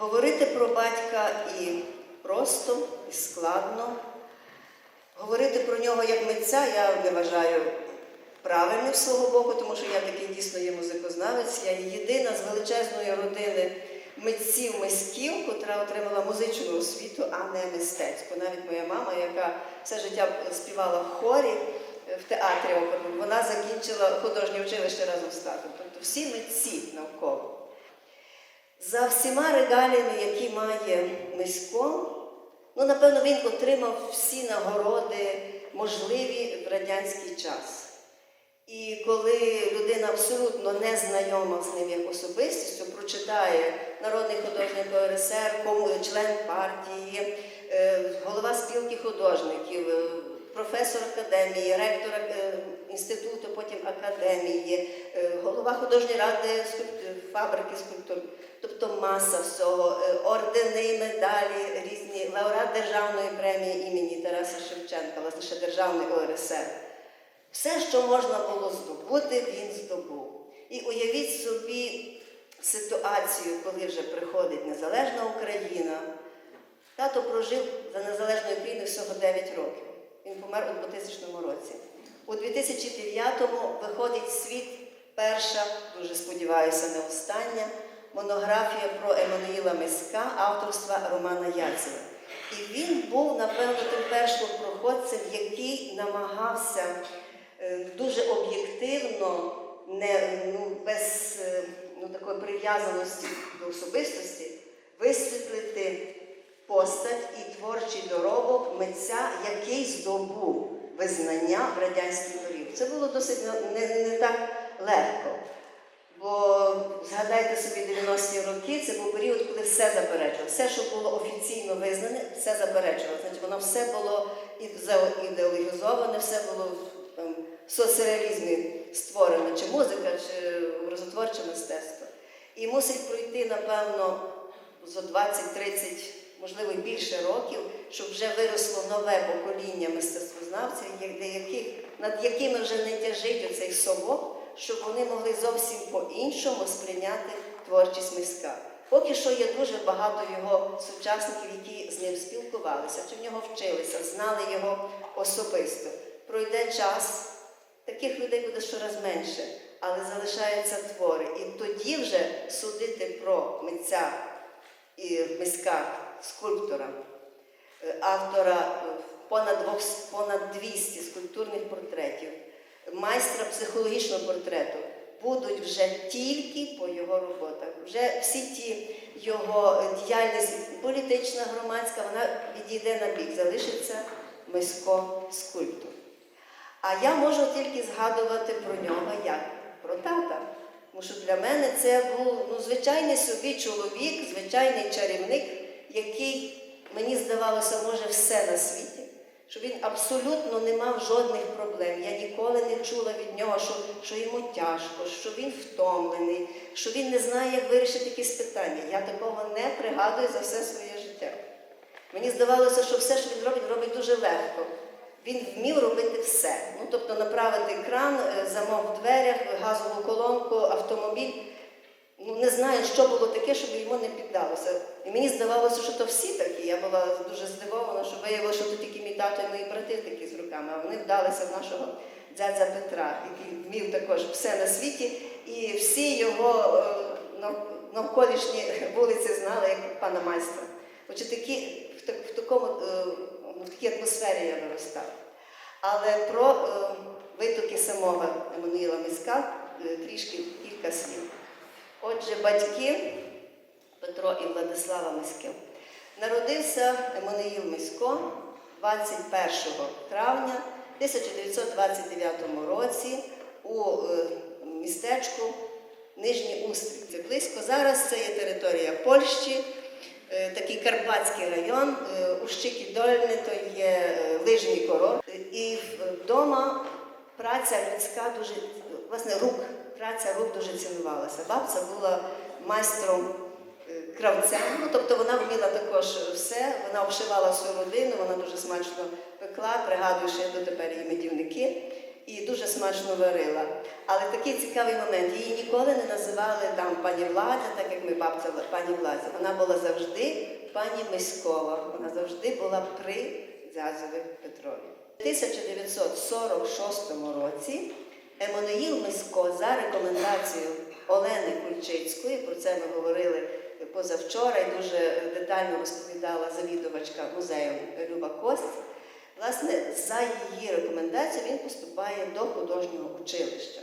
Говорити про батька і просто, і складно. Говорити про нього як митця я не вважаю правильним свого боку, тому що я такий дійсно є музикознавець. Я єдина з величезної родини митців мисків, котра отримала музичну освіту, а не мистецьку. Навіть моя мама, яка все життя співала в хорі е, в театрі оперному, вона закінчила художнє училище разом з татом. Тобто всі митці навколо. За всіма регаліями, які має Мисько, ну, напевно, він отримав всі нагороди, можливі в радянський час. І коли людина абсолютно не знайома з ним як особистістю, прочитає народний художник ОРСР, член партії, е, голова спілки художників, професор академії, ректор е, інституту, потім академії, е, голова художньої ради фабрики скульптур, тобто маса всього, е, ордени, медалі, різні, лауреат Державної премії імені Тараса Шевченка, власне, ще Державний ОРСР. Все, що можна було здобути, він здобув. І уявіть собі ситуацію, коли вже приходить незалежна Україна. Тато прожив за незалежною Україною всього 9 років. Він помер у 2000 році. У 2009-му виходить світ перша, дуже сподіваюся, не остання, монографія про Еммануїла Миська авторства Романа Яцева. І він був, напевно, тим першопроходцем, який намагався е, дуже об'єктивно, не, ну, без е, ну, такої прив'язаності до особистості, висвітлити постать і творчий доробок митця, який здобув визнання в радянський період. Це було досить не, не, так легко. Бо згадайте собі 90-ті роки, це був період, коли все заперечувало. Все, що було офіційно визнане, все заперечувало. Значить, воно все було ідеологізоване, все було там, в соцреалізмі створено, чи музика, чи розотворче мистецтво. І мусить пройти, напевно, за 20-30, можливо, більше років, щоб вже виросло нове покоління мистецтвознавців, яких, над якими вже не тяжить оцей совок, щоб вони могли зовсім по-іншому сприйняти творчість миська. Поки що є дуже багато його сучасників, які з ним спілкувалися, чи в нього вчилися, знали його особисто. Пройде час, таких людей буде щораз менше, але залишаються твори. І тоді вже судити про митця і миська, скульптора, е, автора е, понад, понад 200 скульптурних портретів, майстра психологічного портрету будуть вже тільки по його роботах. Вже всі ті його е, діяльність політична, громадська, вона відійде на бік, залишиться мисько скульптор. А я можу тільки згадувати про нього як про тата. Тому що для мене це був ну, звичайний собі чоловік, звичайний чарівник, який, мені здавалося, може все на світі. Що він абсолютно не мав жодних проблем. Я ніколи не чула від нього, що, що йому тяжко, що він втомлений, що він не знає, як вирішити якісь питання. Я такого не пригадую за все своє життя. Мені здавалося, що все, що він робить, робить дуже легко. Він вмів робити все. Ну, тобто направити кран, е, замок в дверях, газову колонку, автомобіль. Ну, не знаю, що було таке, щоб йому не піддалося. І мені здавалося, що то всі такі. Я була дуже здивована, що виявилося, що то тільки мій тато і мої брати такі з руками, а вони вдалися в нашого дядя Петра, який вмів також все на світі. І всі його е, навколишні вулиці знали як пана майстра. Отже, такі, в, так- в, такому, е, в такій атмосфері я виростала. Але про е, витоки самого Еммануїла Миська е, трішки кілька слів. Отже, батьки Петро і Владислава Миськи. Народився Еммануїл Мисько 21 травня 1929 році у е, містечку Нижній Устрів. Це близько. Зараз це є територія Польщі, е, такий Карпатський район, е, Ущики Дольне, то є лижний корор. І вдома праця людська дуже, власне, рук, праця рук дуже цінувалася. Бабця була майстром е, кравцем, ну, тобто вона вміла також все, вона обшивала всю родину, вона дуже смачно пекла, пригадую, що я дотепер її медівники, і дуже смачно варила. Але такий цікавий момент. Її ніколи не називали там пані Владя, так як ми бабця пані Владя. Вона була завжди пані Миськова. Вона завжди була при Дзязові Петрові. У 1946 році Еммануїл Мисько за рекомендацією Олени Кульчицької, про це ми говорили позавчора і дуже детально розповідала завідувачка музею Люба Кость. Власне, за її рекомендацією він поступає до художнього училища.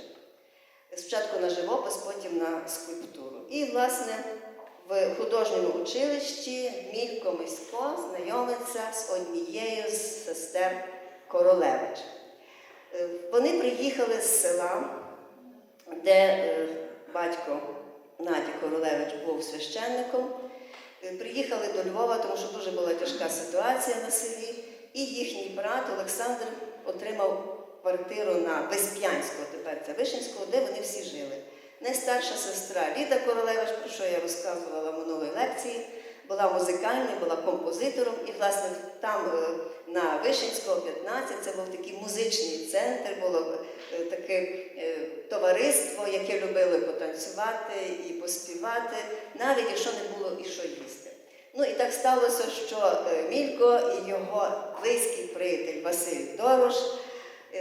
Спочатку на живопис, потім на скульптуру. І, власне, в художньому училищі Мілько Мисько знайомиться з однією з сестер Королевич. Е, Вони приїхали з села, де е, батько Наді Королевич був священником. Е, Приїхали до Львова, тому що дуже була тяжка ситуація на селі. І їхній брат Олександр отримав квартиру на Безп'янського, тепер це Вишинського, де вони всі жили. Найстарша сестра Ліда Королевич, про що я розказувала в минулій лекції, була музикальною, була композитором, і, власне, там на Вишинського 15 це був такий музичний центр, було е, таке е, товариство, яке любило потанцювати і поспівати, навіть якщо не було і що їсти. Ну і так сталося, що е, Мілько і його близький приятель Василь Дорош,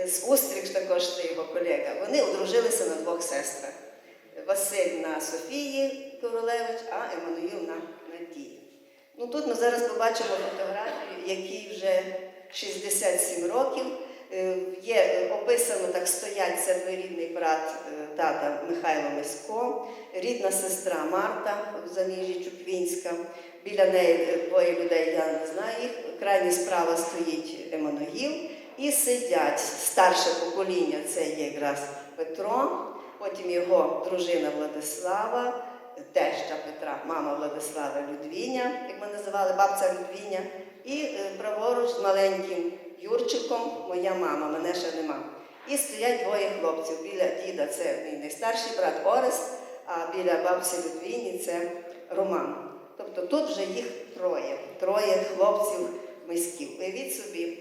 з Устріч також це його колега, вони одружилися на двох сестрах. Василь на Софії Королевич, а Еммануїл на Надії. Ну тут ми зараз побачимо фотографію, якій вже 67 років. Е, Є е, описано так стоять це двоюрідний брат е, тата Михайло Мисько, рідна сестра Марта в заміжі Чупвінська. Біля неї двоє людей, я не знаю їх. Крайні справа стоїть Еммануїл. І сидять старше покоління, це є якраз Петро, потім його дружина Владислава, теща Петра, мама Владислава Людвіня, як ми називали, бабця Людвіня, і е, праворуч з маленьким Юрчиком, моя мама, мене ще нема. І стоять двоє хлопців. Біля діда це мій найстарший брат Орест, а біля бабці Людвіні це Роман. Тобто тут вже їх троє, троє хлопців миськів. Уявіть собі,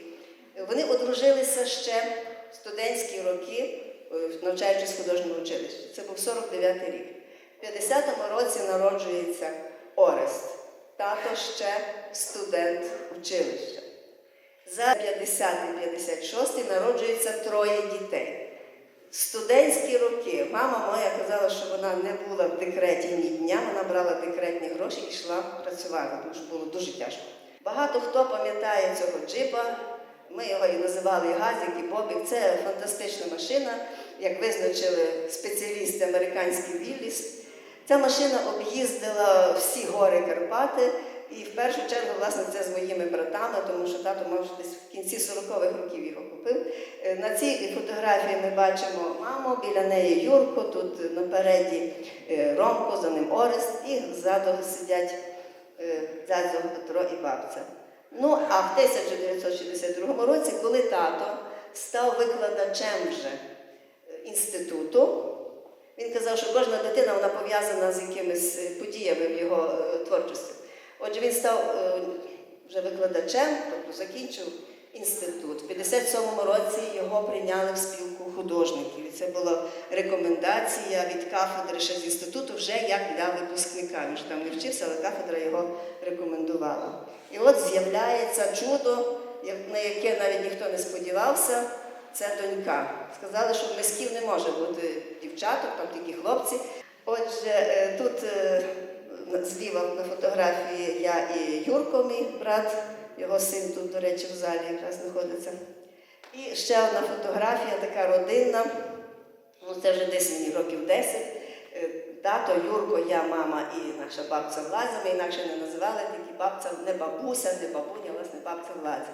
вони одружилися ще в студентські роки, е, навчаючись в художньому училищі. Це був 49-й рік. В 50-му році народжується Орест, тато ще студент училища. За 50-56 народжується троє дітей. Студентські роки мама моя казала, що вона не була в декреті ні дня, вона брала декретні гроші і йшла працювати, тому що було дуже тяжко. Багато хто пам'ятає цього джипа. Ми його і називали Газик, і Бобік. Це фантастична машина, як визначили спеціалісти американський Вілліс. Ця машина об'їздила всі гори Карпати. І в першу чергу, власне, це з моїми братами, тому що тато мав десь в кінці 40-х років його купив. Е, На цій фотографії ми бачимо маму, біля неї Юрко, тут напереді е, Ромко, за ним Орест, і ззаду сидять е, дядько Петро і бабця. Ну, а в 1962 році, коли тато став викладачем вже інституту, він казав, що кожна дитина вона пов'язана з якимись е, подіями в його е, творчості. Отже, він став е, вже викладачем, тобто закінчив інститут. В 57-му році його прийняли в спілку художників. І це була рекомендація від кафедри ще з інституту, вже як для випускника. Він ж там не вчився, але кафедра його рекомендувала. І от з'являється чудо, на яке навіть ніхто не сподівався. Це донька. Сказали, що в мисків не може бути дівчаток, там тільки хлопці. Отже, е, тут е, зліва на фотографії я і Юрко, мій брат, його син тут, до речі, в залі якраз знаходиться. І ще одна фотографія, така родинна. Ну, це вже десь мені років 10. Е, Тато, Юрко, я, мама і наша бабця Влазя. Ми інакше не називали, тільки бабця не бабуся, не бабуня, власне, бабця Влазя.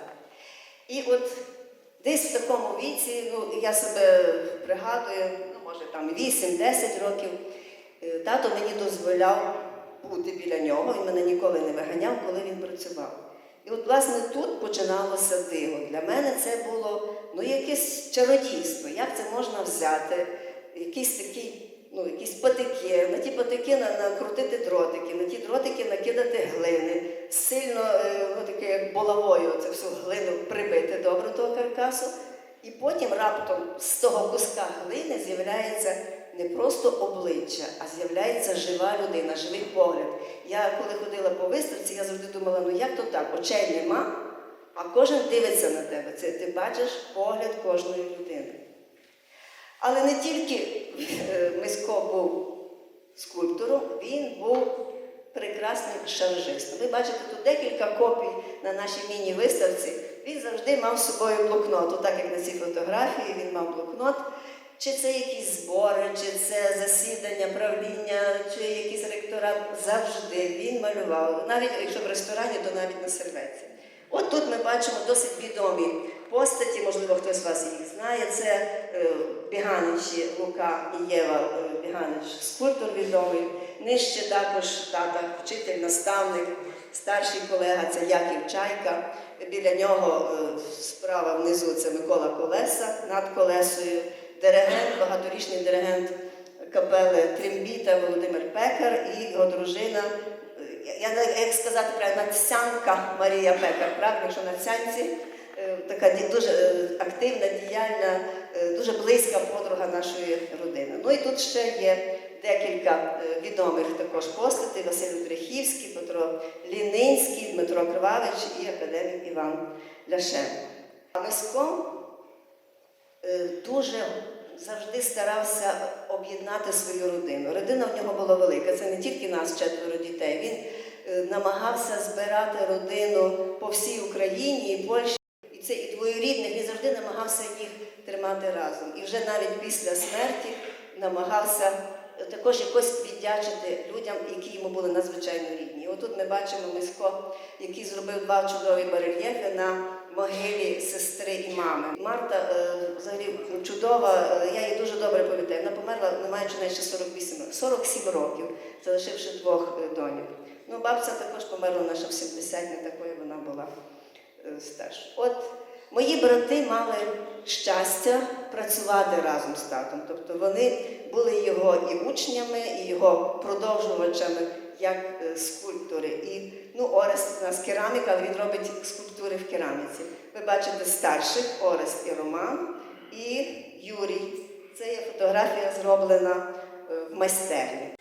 І от десь в такому віці, ну я себе пригадую, ну може там 8-10 років, е, тато мені дозволяв бути біля нього, він мене ніколи не виганяв, коли він працював. І от, власне, тут починалося диво. Для мене це було ну, якесь чародійство. Як це можна взяти? Якийсь такий, ну, якісь патики, на ті патики накрутити дротики, на ті дротики накидати глини, сильно, ну, булавою, це всю глину прибити добре того каркасу. І потім раптом з того куска глини з'являється не просто обличчя, а з'являється жива людина, живий погляд. Я коли ходила по виставці, я завжди думала, ну як то так? Очей нема, а кожен дивиться на тебе. Це ти бачиш погляд кожної людини. Але не тільки е, Мисько був скульптором, він був прекрасним шаржистом. Ви бачите тут декілька копій на нашій міні-виставці. Він завжди мав з собою блокнот. Отак як на цій фотографії, він мав блокнот. Чи це якісь збори, чи це засідання, правління, чи якийсь ректорат, завжди він малював. Навіть якщо в ресторані, то навіть на серветці. От тут ми бачимо досить відомі постаті, можливо, хтось з вас їх знає. Це е, Біганичі Лука і Єва е, Біганич, скульптор відомий. Нижче також тата, вчитель, наставник, старший колега це Яків Чайка. Біля нього е, справа внизу це Микола Колеса над колесою, диригент, багаторічний диригент капели Трембіта Володимир Пекар і його дружина. е, Я як сказати правильно, Нацянка Марія Пекар, правильно, якщо на цянці е, така дуже активна, діяльна, дуже близька подруга нашої родини. Ну і тут ще є декілька е, відомих також постатей: Василь Трехівський, Петро Лінинський, Дмитро Кривавич і академік Іван Ляшенко. Мисько е, дуже завжди старався об'єднати свою родину. Родина в нього була велика. Це не тільки нас, четверо дітей. Він е, намагався збирати родину по всій Україні і Польщі. І це і двоюрідних, він завжди намагався їх тримати разом. І вже навіть після смерті намагався також якось віддячити людям, які йому були надзвичайно рідні. І отут ми бачимо Мисько, який зробив два чудові барельєфи на могилі сестри і мами. Марта е, взагалі чудова, е, я її дуже добре пам'ятаю. Вона померла, не маючи неї ще 48 років, 47 років, залишивши двох е, доньок. Ну, бабця також померла ще в 70, не такою вона була старша. От мої брати мали щастя працювати разом з татом. Тобто вони були його і учнями, і його продовжувачами як е, скульптори. І ну, Орест у нас керамік, але він робить скульптури в кераміці. Ви бачите старших Орест і Роман, і Юрій. Це є фотографія зроблена е, в майстерні.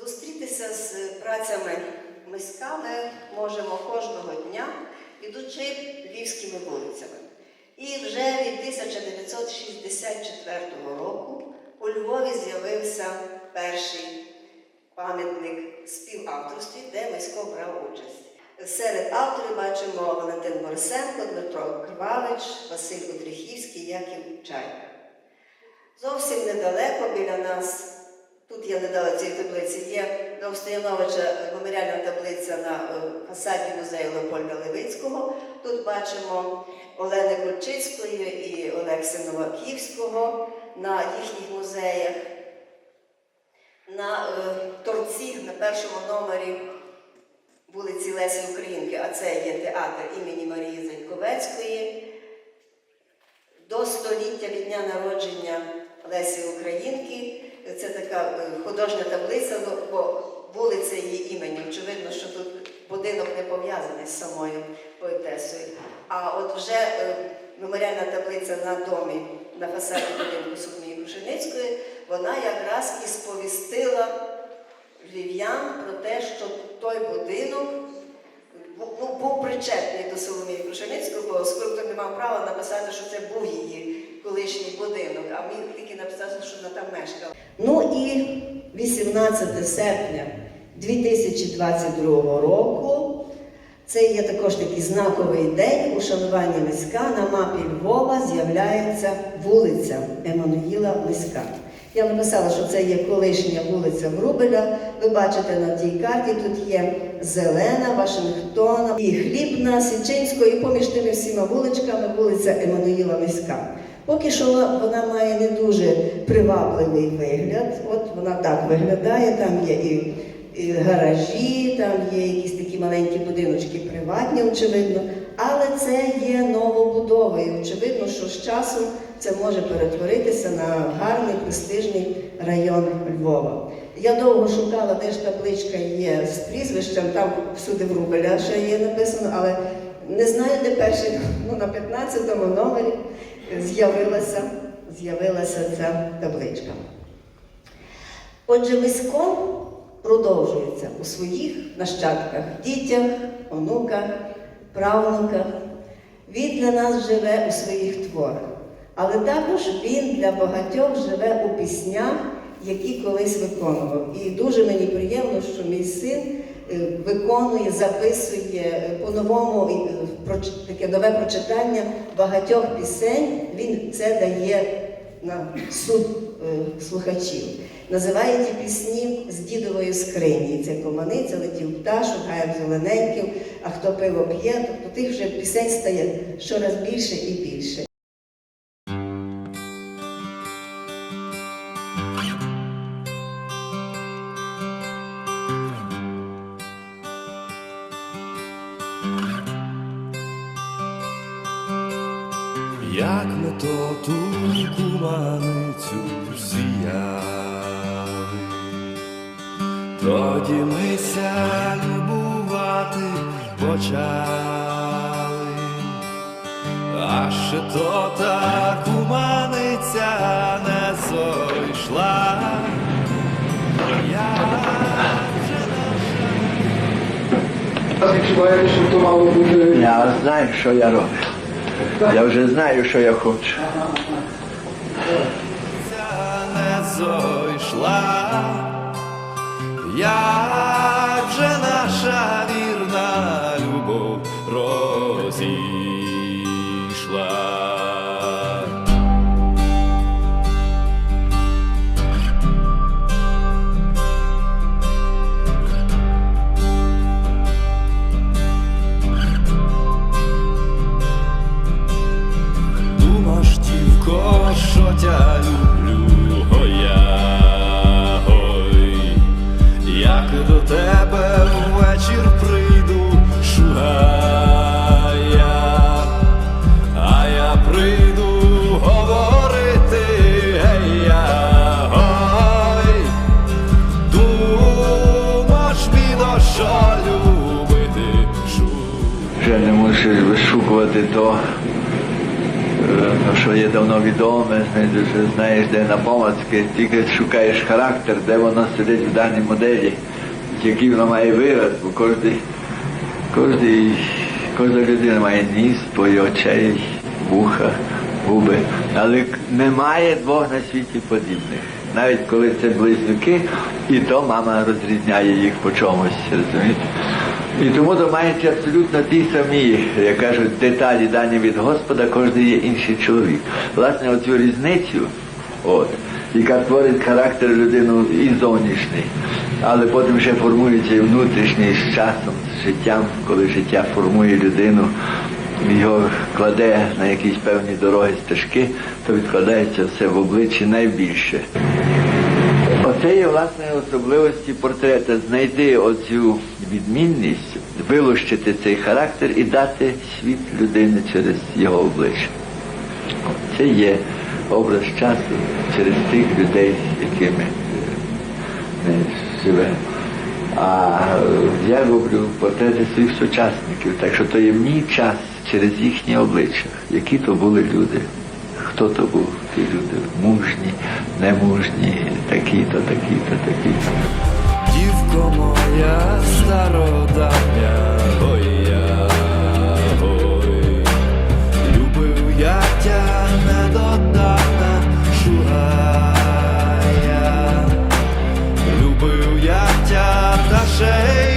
Зустрітися з працями миська ми можемо кожного дня, ідучи львівськими вулицями. І вже від 1964 року у Львові з'явився перший пам'ятник співавторстві, де Мисько брав участь. Серед авторів бачимо Валентин Борисенко, Дмитро Кривавич, Василь Утріхівський, Яків Чайка. Зовсім недалеко біля нас, тут я не дала цій таблиці, є до Стояновича меморіальна таблиця на е, фасаді музею Леопольда Левицького. Тут бачимо Олени Кульчицької і Олекси Новаківського на їхніх музеях. На е, торці на першому номері вулиці Лесі Українки, а це є театр імені Марії Заньковецької. До століття від дня народження Лесі Українки. Це така е, художня таблиця, бо вулиця її імені. Очевидно, що тут будинок не пов'язаний з самою поетесою. А от вже е, меморіальна таблиця на домі на фасаді будинку Соломії Крушеницької, вона якраз і сповістила львів'ян про те, що той будинок ну, був причетний до Соломії Крушеницької, бо скульптор не мав права написати, що це був її колишній будинок, а міг тільки написати, що вона там мешкала. Ну і 18 серпня 2022 року. Це є також такий знаковий день у шануванні Миська. На мапі Львова з'являється вулиця Еммануїла Миська. Я написала, що це є колишня вулиця Врубеля. Ви бачите на тій карті, тут є Зелена, Вашингтона і Хлібна, Січинського, і поміж тими всіма вуличками вулиця Еммануїла Миська. Поки що вона- має не дуже привабливий вигляд. От вона так виглядає, там є і і гаражі, там є якісь такі маленькі будиночки приватні, очевидно, але це є новобудови. І очевидно, що з часом це може перетворитися на гарний престижний район Львова. Я довго шукала, де ж табличка є з прізвищем, там всюди Врубеля ще є написано, але не знаю, де перший, ну на 15-му номері з'явилася з'явилася ця табличка. Отже, мисько продовжується у своїх нащадках, дітях, онуках, правнуках. Він для нас живе у своїх творах, але також він для багатьох живе у піснях, які колись виконував. І дуже мені приємно, що мій син виконує, записує е, по-новому е, таке нове прочитання багатьох пісень. Він це дає на суд е, слухачів. Називає ті пісні з дідової скрині. Це команиця, летів пташок, гаяв зелененьків, а хто пиво п'є, тобто тих вже пісень стає щораз більше і більше. Тоді мися любувати почали, а ще то та куманиця не зойшла. Я що то мало бути Я знаю, що я роблю. Я вже знаю, що я хочу. ця не зойшла, як же наша вірна любов розійшла. Вишукувати то, е, що є давно відоме, знаєш, де на помацки, тільки шукаєш характер, де воно сидить в даній моделі, який воно має вираз, бо кожний, кожний, кожна людина має ніс, твої очей, вуха, губи. Але немає двох на світі подібних. Навіть коли це близнюки, і то мама розрізняє їх по чомусь, розумієте? І тому то мають абсолютно ті самі, як кажуть, деталі дані від Господа, кожен є інший чоловік. Власне, оцю різницю, от, яка творить характер людину і зовнішній, але потім ще формується і внутрішній з часом, з життям, коли життя формує людину, його кладе на якісь певні дороги, стежки, то відкладається все в обличчі найбільше. Оце є власне особливості портрета. Знайти оцю відмінність, вилущити цей характер і дати світ людини через його обличчя. Це є образ часу через тих людей, якими е, ми живемо. А е, я роблю портрети своїх сучасників, так що то є мій час через їхні обличчя, які то були люди хто то був, ті люди мужні, немужні, такі-то, такі-то, такі-то. Дівко моя стародавня, ой я, ой, любив я тя недодавна, шугая, любив я тя та шей.